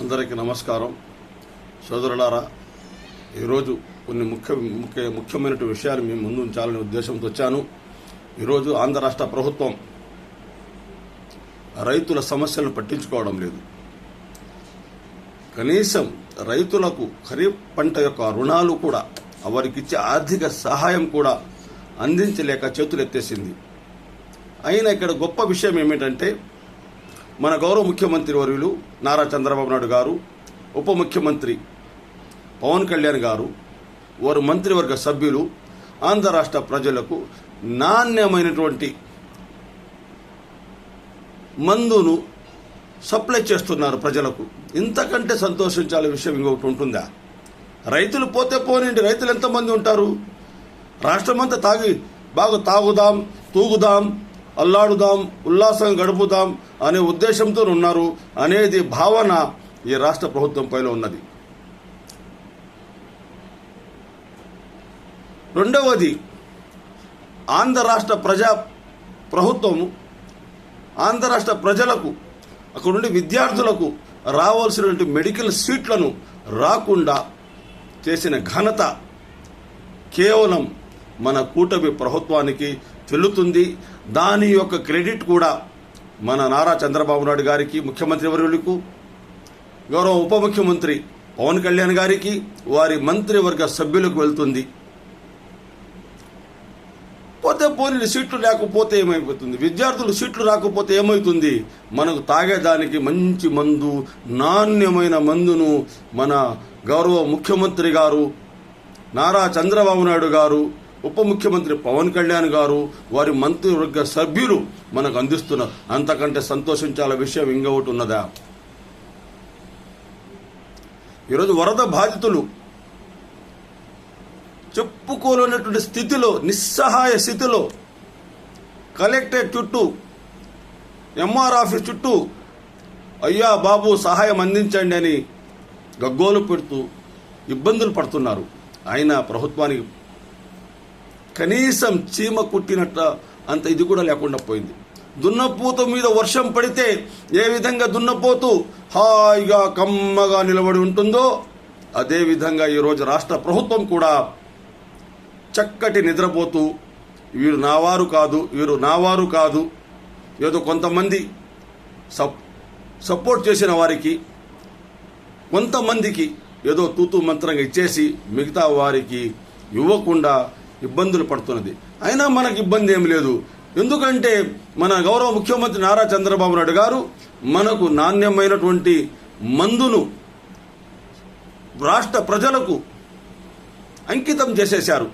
అందరికీ నమస్కారం. సోదరులారా ఈరోజు కొన్ని ముఖ్య ముఖ్య ముఖ్యమైన విషయాలు మేము ముందు ఉంచాలనే ఉద్దేశంతో వచ్చాను. ఈరోజు ఆంధ్ర రాష్ట్ర ప్రభుత్వం రైతుల సమస్యలను పట్టించుకోవడం లేదు. కనీసం రైతులకు ఖరీఫ్ పంట యొక్క రుణాలు కూడా వారికి ఇచ్చే ఆర్థిక సహాయం కూడా అందించలేక చేతులెత్తేసింది. అయినా ఇక్కడ గొప్ప విషయం ఏమిటంటే మన గౌరవ ముఖ్యమంత్రి వర్యులు నారా చంద్రబాబు నాయుడు గారు ఉప ముఖ్యమంత్రి పవన్ కళ్యాణ్ గారు వారు మంత్రివర్గ సభ్యులు ఆంధ్ర రాష్ట్ర ప్రజలకు నాణ్యమైనటువంటి మందును సప్లై చేస్తున్నారు ప్రజలకు. ఇంతకంటే సంతోషించాలి విషయం ఇంకొకటి ఉంటుందా? రైతులు పోతే పోనండి రైతులు ఎంతమంది ఉంటారు? రాష్ట్రమంతా తాగి బాగా తాగుదాం తూగుదాం అల్లాడుదాం ఉల్లాసం గడుపుదాం అనే ఉద్దేశంతో ఉన్నారు అనేది భావన ఈ రాష్ట్ర ప్రభుత్వం పైన ఉన్నది. రెండవది ఆంధ్ర రాష్ట్ర ప్రజా ప్రభుత్వము ఆంధ్ర రాష్ట్ర ప్రజలకు అక్కడ ఉండే విద్యార్థులకు రావాల్సినటువంటి మెడికల్ సీట్లను రాకుండా చేసిన ఘనత కేవలం మన కూటమి ప్రభుత్వానికి చెల్లుతుంది దాని యొక్క క్రెడిట్ కూడా మన నారా చంద్రబాబు నాయుడు గారికి ముఖ్యమంత్రి వర్యులకు గౌరవ ఉప ముఖ్యమంత్రి పవన్ కళ్యాణ్ గారికి వారి మంత్రివర్గ సభ్యులకు వెళ్తుంది. పోతే పోనీ సీట్లు లేకపోతే ఏమైపోతుంది? విద్యార్థులు సీట్లు రాకపోతే ఏమవుతుంది మనకు తాగేదానికి మంచి మందు నాణ్యమైన మందును మన గౌరవ ముఖ్యమంత్రి గారు నారా చంద్రబాబు నాయుడు గారు ఉప ముఖ్యమంత్రి పవన్ కళ్యాణ్ గారు వారి మంత్రివర్గ సభ్యులు మనకు అందిస్తున్నారు. అంతకంటే సంతోషించాల విషయం ఇంకొకటి ఉన్నదా? ఈరోజు వరద బాధితులు చెప్పుకోలేనటువంటి స్థితిలో నిస్సహాయ స్థితిలో కలెక్టరేట్ చుట్టూ ఎంఆర్ ఆఫీస్ చుట్టూ అయ్యా బాబు సహాయం అందించండి అని గగ్గోలు పెడుతూ ఇబ్బందులు పడుతున్నారు. అయినా ప్రభుత్వానికి కనీసం చీమ కుట్టినట్ట అంత ఇది కూడా లేకుండా పోయింది. దున్నపోతు మీద వర్షం పడితే ఏ విధంగా దున్నపోతూ హాయిగా కమ్మగా నిలబడి ఉంటుందో అదేవిధంగా ఈరోజు రాష్ట్ర ప్రభుత్వం కూడా చక్కటి నిద్రపోతూ వీరు నావారు కాదు వీరు నావారు కాదు ఏదో కొంతమంది సప్ సపోర్ట్ చేసిన వారికి కొంతమందికి ఏదో తూతు మంత్రంగా ఇచ్చేసి మిగతా వారికి ఇవ్వకుండా ఇబ్బందులు పడుతున్నది. అయినా మనకు ఇబ్బంది ఏమి లేదు. ఎందుకంటే మన గౌరవ ముఖ్యమంత్రి నారా చంద్రబాబు నాయుడు గారు మనకు నాణ్యమైనటువంటి మందును రాష్ట్ర ప్రజలకు అంకితం చేసేశారు.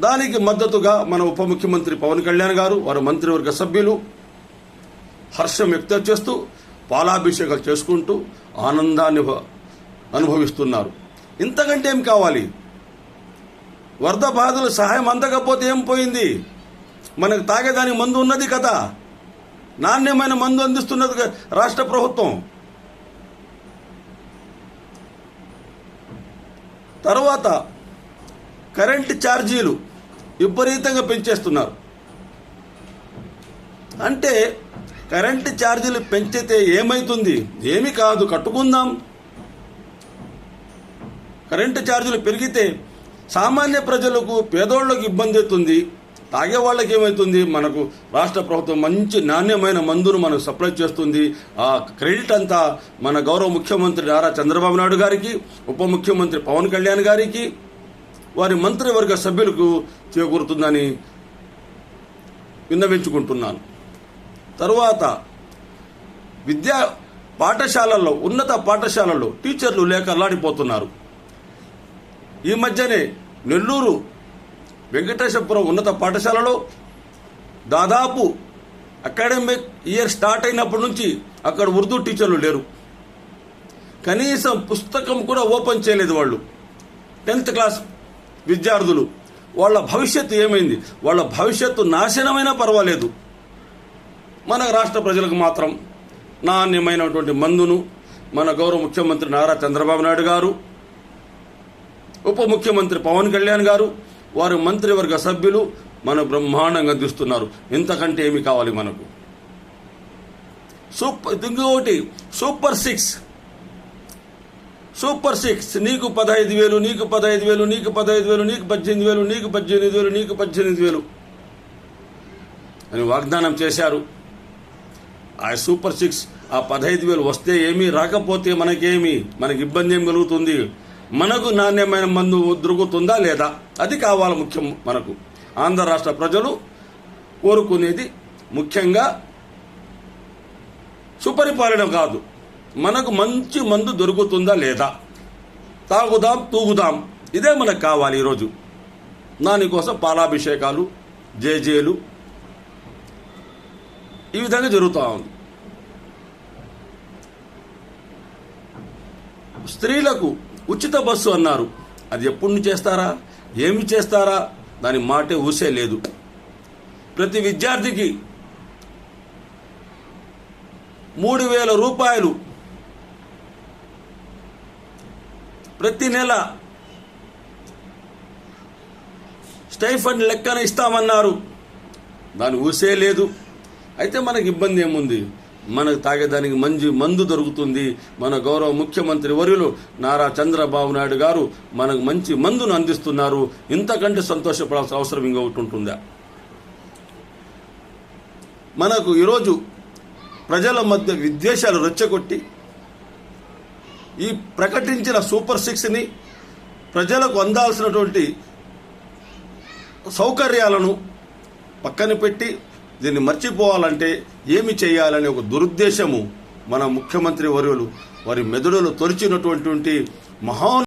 దానికి మద్దతుగా మన ఉప ముఖ్యమంత్రి పవన్ కళ్యాణ్ గారు వారి మంత్రివర్గ సభ్యులు హర్షం వ్యక్తం చేస్తూ పాలాభిషేకాలు చేసుకుంటూ ఆనందాన్ని అనుభవిస్తున్నారు. ఇంతకంటే ఏం కావాలి? వరద బాధలు సహాయం అందకపోతే ఏం పోయింది? మనకు తాగేదానికి మందు ఉన్నది కదా. నాణ్యమైన మందు అందిస్తున్నది కదా రాష్ట్ర ప్రభుత్వం. తర్వాత కరెంటు ఛార్జీలు విపరీతంగా పెంచేస్తున్నారు. అంటే కరెంటు ఛార్జీలు పెంచితే ఏమవుతుంది ఏమి కాదు కట్టుకుందాం. కరెంటు ఛార్జీలు పెరిగితే సామాన్య ప్రజలకు పేదోళ్ళకు ఇబ్బంది అవుతుంది తాగే వాళ్ళకి ఏమవుతుంది మనకు రాష్ట్ర ప్రభుత్వం మంచి నాణ్యమైన మందును మనకు సప్లై చేస్తుంది. ఆ క్రెడిట్ అంతా మన గౌరవ ముఖ్యమంత్రి నారా చంద్రబాబు నాయుడు గారికి ఉప ముఖ్యమంత్రి పవన్ కళ్యాణ్ గారికి వారి మంత్రివర్గ సభ్యులకు చేకూరుతుందని విన్నవించుకుంటున్నాను. తరువాత విద్యా పాఠశాలల్లో ఉన్నత పాఠశాలల్లో టీచర్లు లేక అల్లాడిపోతున్నారు. ఈ మధ్యనే నెల్లూరు వెంకటేశ్వరపురం ఉన్నత పాఠశాలలో దాదాపు అకాడమిక్ ఇయర్ స్టార్ట్ అయినప్పటి నుంచి అక్కడ ఉర్దూ టీచర్లు లేరు. కనీసం పుస్తకం కూడా ఓపెన్ చేయలేదు వాళ్ళు. టెన్త్ క్లాస్ విద్యార్థులు. వాళ్ళ భవిష్యత్తు ఏమైంది? వాళ్ళ భవిష్యత్తు నాశనమైనా పర్వాలేదు. మన రాష్ట్ర ప్రజలకు మాత్రం నాణ్యమైనటువంటి మందును మన గౌరవ ముఖ్యమంత్రి నారా చంద్రబాబు నాయుడు గారు ఉప ముఖ్యమంత్రి పవన్ కళ్యాణ్ గారు వారు మంత్రివర్గ సభ్యులు మన బ్రహ్మాండంగా అందిస్తున్నారు. ఇంతకంటే ఏమి కావాలి మనకు? సూపర్ ఇంకొకటి సూపర్ సిక్స్. సూపర్ సిక్స్ నీకు పదహైదు వేలు నీకు పదహైదు వేలు నీకు పదహైదు వేలు నీకు పద్దెనిమిది వేలు నీకు పద్దెనిమిది వేలు నీకు పద్దెనిమిది వేలు. అని వాగ్దానం చేశారు. ఆ సూపర్ సిక్స్ ఆ పదహైదు వేలు వస్తే ఏమీ రాకపోతే మనకేమి మనకి ఇబ్బంది ఏం కలుగుతుంది? మనకు నాణ్యమైన మందు దొరుకుతుందా లేదా? అది కావాలి ముఖ్యం మనకు. ఆంధ్ర రాష్ట్ర ప్రజలు కోరుకునేది ముఖ్యంగా సుపరిపాలన కాదు. మనకు మంచి మందు దొరుకుతుందా లేదా? తాగుదాం తూగుదాం. ఇదే మనకు కావాలి ఈరోజు. దానికోసం పాలాభిషేకాలు జేజేలు ఈ విధంగా జరుగుతూ ఉంది. స్త్రీలకు ఉచిత బస్సు అన్నారు. అది ఎప్పుడు చేస్తారా? ఏమి చేస్తారా? దాని మాటే ఊసే లేదు. ప్రతి విద్యార్థికి మూడు వేల రూపాయలు ప్రతి నెల స్టైఫండ్ లెక్కన ఇస్తామన్నారు. దాని ఊసే లేదు. అయితే మనకి ఇబ్బంది ఏముంది? మనకు తాగేదానికి మంచి మందు దొరుకుతుంది. మన గౌరవ ముఖ్యమంత్రి వర్యులు నారా చంద్రబాబు నాయుడు గారు మనకు మంచి మందును అందిస్తున్నారు. ఇంతకంటే సంతోషపడాల్సిన అవసరం ఇంకొకటి ఉంటుందా? మనకు ఈరోజు ప్రజల మధ్య విద్వేషాలు రెచ్చగొట్టి ఈ ప్రకటించిన సూపర్ సిక్స్ని ప్రజలకు అందాల్సినటువంటి సౌకర్యాలను పక్కన పెట్టి దీన్ని మర్చిపోవాలంటే ఏమి చేయాలనే ఒక దురుద్దేశము మన ముఖ్యమంత్రి వర్యులు వారి మెదడులో తొలిచినటువంటి మహా